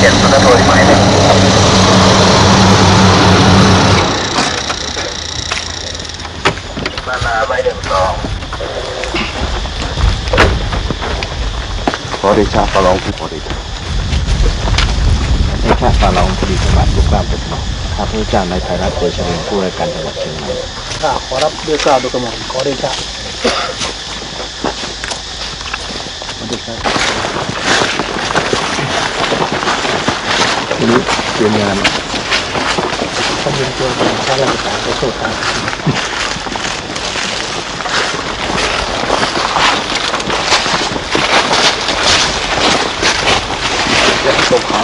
เจ็ดแล้วก็โทรอีกหมายหนึ่งนานาใบหนึ่งสองขอเดชะประลองผู้ขอเดชะเดชะประลองคดีสมบัติลูกกล้ามเปกครองข้าพเจ้านายไพรัตน์เดชเริญผู้ราชการจังหวัดเชียงใหม่ข้าขอรับด้วยกล้าวด้วยกระหม่อมขอเดชะ ทีนี้เตรียมงานทำเป็นตัวเป็นข้าราชการขอโทษครับตกเขา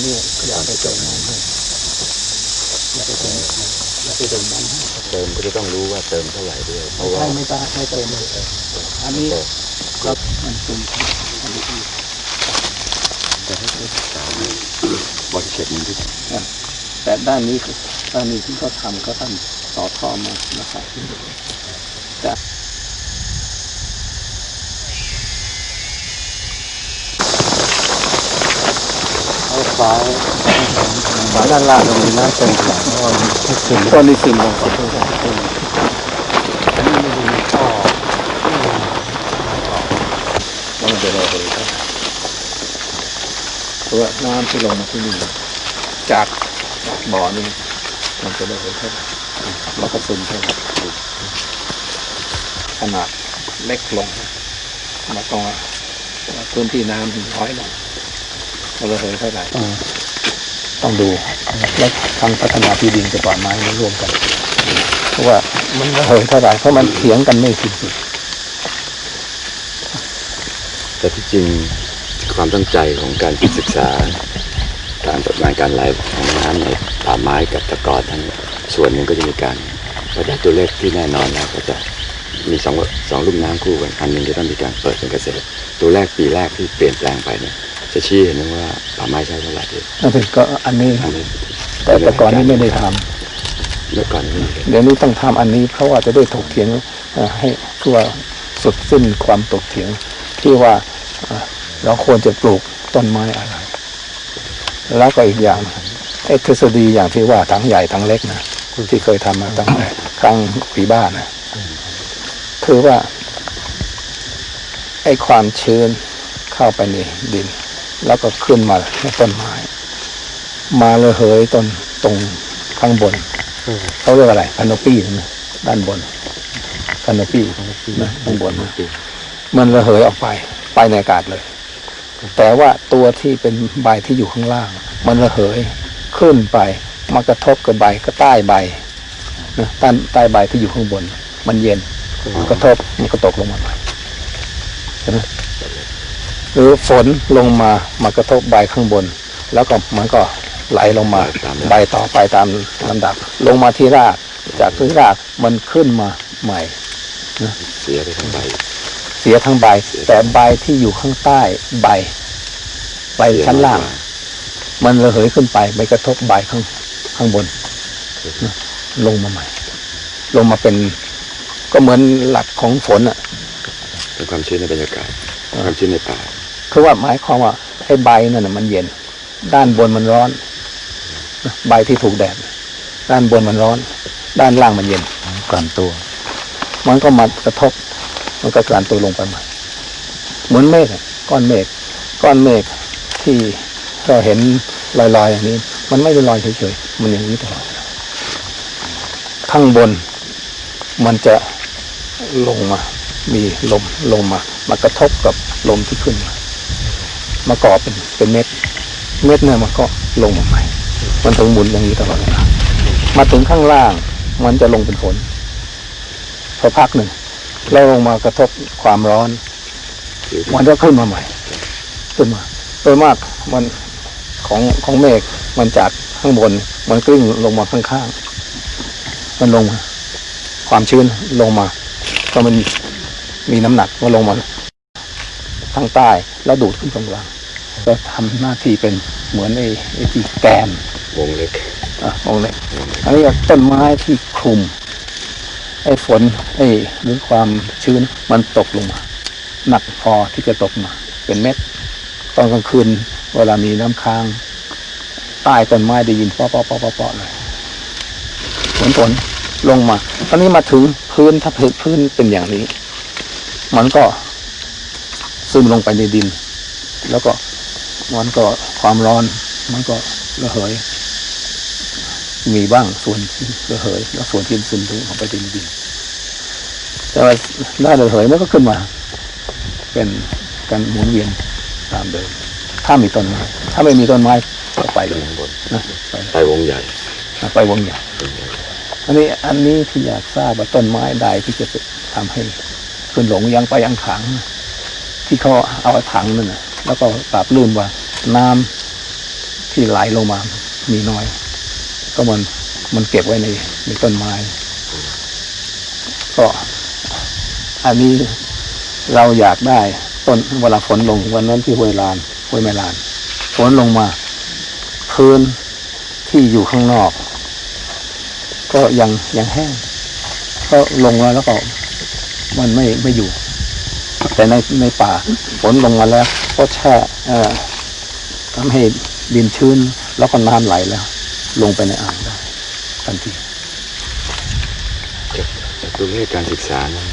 นนี้อยากไปเจอน้องให้อยากไปเจออยากไปเจอน้องให้เติมก็จะต้องรู้ว่าเติมเท่าไหร่ด้วยเพราะว่าใช่ไม่ตาไม่เติมเลยอันนี้ก็มันเป็นอันนี้บริเช็คมันที่แต่ด้านนี้คือด้านนี้ที่เขาทำเขาทำต่อท่อมานะครับจะ เอาซ้ายฝาด้านล่างตรงนี้น่าเต็มขาต้นนี้ซึมลงสิแล้วมันจะระเหยครับเพราะว่าน้ำที่ลงมาที่นี่จากบ่อนี้มันจะระเหยครับแล้วก็ซึมเข้าขนาดเล็กลงแล้วก็พื้นที่น้ำน้อยลง มันระเหยเท่าไหร่ต้องดู แล้วทางพัฒนาที่ดินกับป่าไม้มันร่วมกัน เพราะว่ามันระเหยเท่าไหร่เพราะมันเถียงกันไม่สิ้นสุดแต่ที่จริงความตั้งใจของการศึกษาการจัดการการไหลของน้ำในป่าไม้กับตะกอนทั้งส่วนหนึ่งก็จะมีการพอได้ตัวเลขที่แน่นอนแล้วก็จะมีสองสองลุ่มน้ำคู่กันอันหนึ่งจะต้องมีการเปิดเป็นเกษตร ตัวแรกปีแรกที่เปลี่ยนแปลงไปเนี่ย จะชี้เห็นว่าป่าไม้ใช้เท่าไหร่นั่นเป็นก็อันนี้อันนี้แต่แต่ก่อนนี้ไม่ได้ทำเมื่อก่อนนี้เดี๋ยวนี้ต้องทำอันนี้เพราะว่าจะได้ถกเถียงเอ่อให้ทั่วสุดสิ้นความตกเถียง ที่ว่าเอ่อเราควรจะปลูกต้นไม้อะไร แล้วก็อีกอย่างไอ้ทฤษฎีอย่างที่ว่าทั้งใหญ่ทั้งเล็กนะที่เคยทำมาตั้งแต่ครั้งปีบ้านนะคือว่าไอ้ความชื้นเข้าไปในดิน แล้วก็ขึ้นมาในต้นไม้ มาระเหยต้นตรงข้างบนเขาเรียกอะไรคานปี้นะด้านบนคานปี้นะข้างบนนะมันระเหยออกไป ไปในอากาศเลย แต่ว่าตัวที่เป็นใบที่อยู่ข้างล่าง มันระเหยขึ้นไปมากระทบกับใบก็ใต้ใบนะใต้ใต้ใบที่อยู่ข้างบน มันเย็นมันกระทบมันก็ตกลงมาใหม่ใช่ไหม หรือฝนลงมามากระทบใบข้างบน แล้วก็มันก็ไหลลงมาตามใบต่อไปตามลำดับ ลงมาที่รากจากที่รากมันขึ้นมาใหม่เสียไปทั้งใบ เสียทั้งใบ แต่ใบที่อยู่ข้างใต้ใบ ใบชั้นล่าง มันระเหยขึ้นไปไปกระทบใบข้างข้างบนนะลงมาใหม่ ลงมาเป็น ก็เหมือนหลักของฝนอะเป็นความชื้นในบรรยากาศความชื้นในป่า คือว่าหมายความว่าไอ้ใบนั่นน่ะมันเย็น ด้านบนมันร้อนนะใบที่ถูกแดดด้านบนมันร้อน ด้านล่างมันเย็นกลั่นตัว มันก็มากระทบ มันก็กลั่นตัวลงไปใหม่เหมือนเมฆอะก้อนเมฆก้อนเมฆที่เราเห็นลอยๆอย่างนี้ มันไม่ได้ลอยเฉยๆมันอย่างนี้ตลอดเวลาข้างบนมันจะลงมา มีลมลงมา มากระทบกับลมที่ขึ้นมา มาก่อเป็นเป็นเม็ด เม็ดเนี่ยมันก็ลงมาใหม่ มันถึงหมุนอย่างนี้ตลอดเวลามาถึงข้างล่าง มันจะลงเป็นฝนพอพักหนึ่งแล้วลงมากระทบความร้อน มันก็ขึ้นมาใหม่ ขึ้นมาโดยมากมันของของเมฆมันจากข้างบน มันกลิ้งลงมาข้างๆมันลงมา ความชื้นลงมา ก็มันมีน้ำหนักก็ลงมาางใต้ แล้วดูดขึ้นตรงกลางก็ทำหน้าที่เป็นเหมือนไอ้ไอ้ที่แกนวงเล็กอะองค์เล็ก อันนี้ก็ต้นไม้ที่คลุมไอ้ฝนไอ้หรือความชื้นมันตกลงมาหนักพอที่จะตกมา เป็นเม็ด ตอนกลางคืนเวลามีน้ำค้าง ใต้ต้นไม้ได้ยินปอปอปอปอปอเลยฝนฝนลงมา ตอนนี้มาถึงพื้นถ้าพื้นพื้นเป็นอย่างนี้ มันก็ ซึมลงไปในดิน แล้วก็มันก็ความร้อนมันก็ระเหย มีบ้างส่วนระเหย แล้วส่วนที่ซึมถึงออกไปในดิน แต่ว่าได้ระเหยมันก็ขึ้นมา เป็นการหมุนเวียนตามเดิม ถ้ามีต้นไม้ถ้าไม่มีต้นไม้ก็ไปเลยข้างบนนะไปไปวงใหญ่ไปวงใหญ่อันนี้อันนี้ที่อยากทราบว่าต้นไม้ใดที่จะทำให้ขึ้นหลงยังไปยังขัง ที่เขาเอาถังนั่นนะแล้วก็ปรับลื่นว่าน้ำที่ไหลลงมา มีน้อย ก็มันมันเก็บไว้ในในต้นไม้ ก็อันนี้เราอยากได้ต้นเวลาฝนลงวันนั้นที่ห้วยลานห้วยแม่ลานฝนลงมา พื้นที่อยู่ข้างนอก ก็ยังยังแห้งก็ลงมาแล้วก็มันไม่ไม่อยู่ แต่ในในป่าฝนลงมาแล้ว ก็แช่เอ่อทำให้ดินชื้น แล้วก็น้ำไหลแล้ว ลงไปในอ่างได้ทันทีจากจากตัวเลขการศึกษานั้น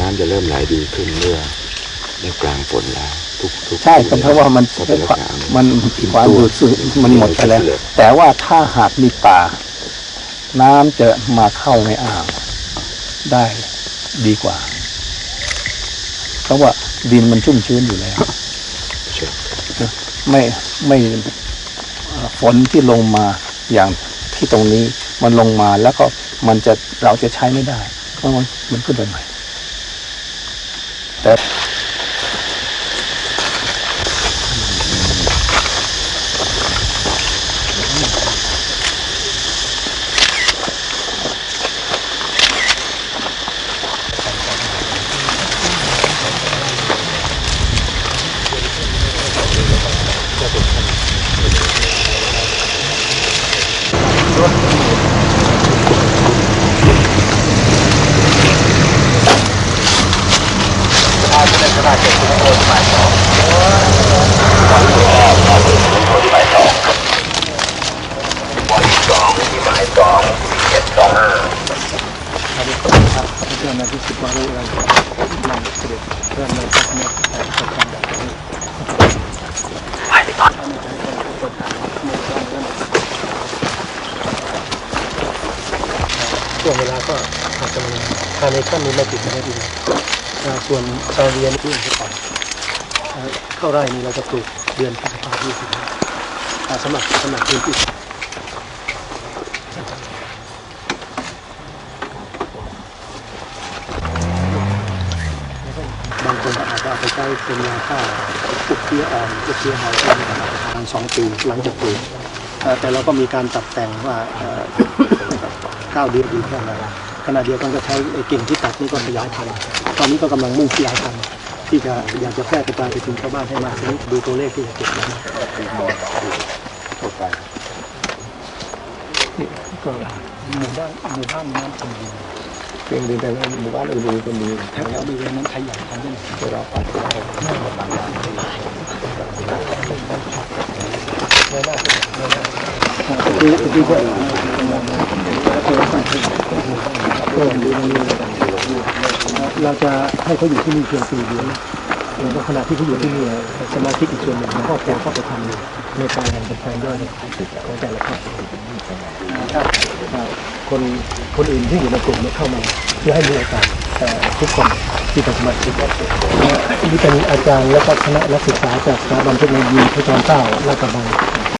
น้ำจะเริ่มไหลดีขึ้นเมื่อในกลางฝนแล้วทุกทุกใช่ก็เพราะว่ามันก็เป็นลักษณะมันความดูดซึมมันหมดไปแล้ว แต่ว่าถ้าหากมีป่า น้ำจะมาเข้าในอ่างได้ดีกว่า เพราะว่าดินมันชุ่มชื้นอยู่แล้วใช่ไม่ไม่เอ่อฝนที่ลงมาอย่างที่ตรงนี้มันลงมาแล้วก็มันจะเราจะใช้ไม่ได้ เพราะมันมันขึ้นไปใหม่แต่ สองที่หมายสองเจ็ดสองห้าเพื่อนที่คิดว่ารู้อะไรนำเสด็จเพื่อนในพระเนตรแต่ประการใดนี้ ช่วงเวลาก็อาจจะมีภายในขั้นนี้ไม่ติดไม่ดีอ่าส่วนชาวเรียนที่อื่นก่อนอ่าเข้าไร่นี้เราจะปลูกเดือนพฤษภาคมที่สิบอ่าสำหรับสำหรับพื้นที่บางคนอาจจะเอาไปใช้เป็นยาฆ่าพวกเชื้ออ่อนพวกเชื้อหายเป็นประมาณสองปีหลังจากปลูกเอ่อแต่เราก็มีการตัดแต่งว่า เอ่อข้าวดีดีแค่ไหนขณะเดียวกันก็ใช้ไอ้กิ่งที่ตัดนี่ก็ขยายพันธุ์ตอนนี้ก็กำลังมุ่งขยายพันธุ์ที่จะอยากจะแพร่กระจายไปถึงชาวบ้านให้มากขึ้นดูตัวเลขที่จะเก็บนะครับก็หมู่บ้านหมู่บ้านน้ำคงดีเพียงดีแต่ว่าหมู่บ้านอื่นๆก็มีแถวๆบริเวณนั้นขยายพันธุ์ได้เราปัดเรา เราจะให้เขาอยู่ที่นี่เพียงปีเดียวแล้วก็ขณะที่เขาอยู่ที่นี่สมาชิกอีกส่วนหนึ่งของครอบครัวก็ไปทำในการจัดการย่อยของแต่ละครอบครัวถ้าถ้าคนคนอื่นที่อยู่ในกลุ่มเนี่ยเข้ามาเพื่อให้มีโอกาสเอ่อทุกคนที่เป็นสมาชิกนี่เป็นอาจารย์และก็คณะนักศึกษาจากสถาบันเทคโนโลยีพระจอมเกล้าลาดกระบัง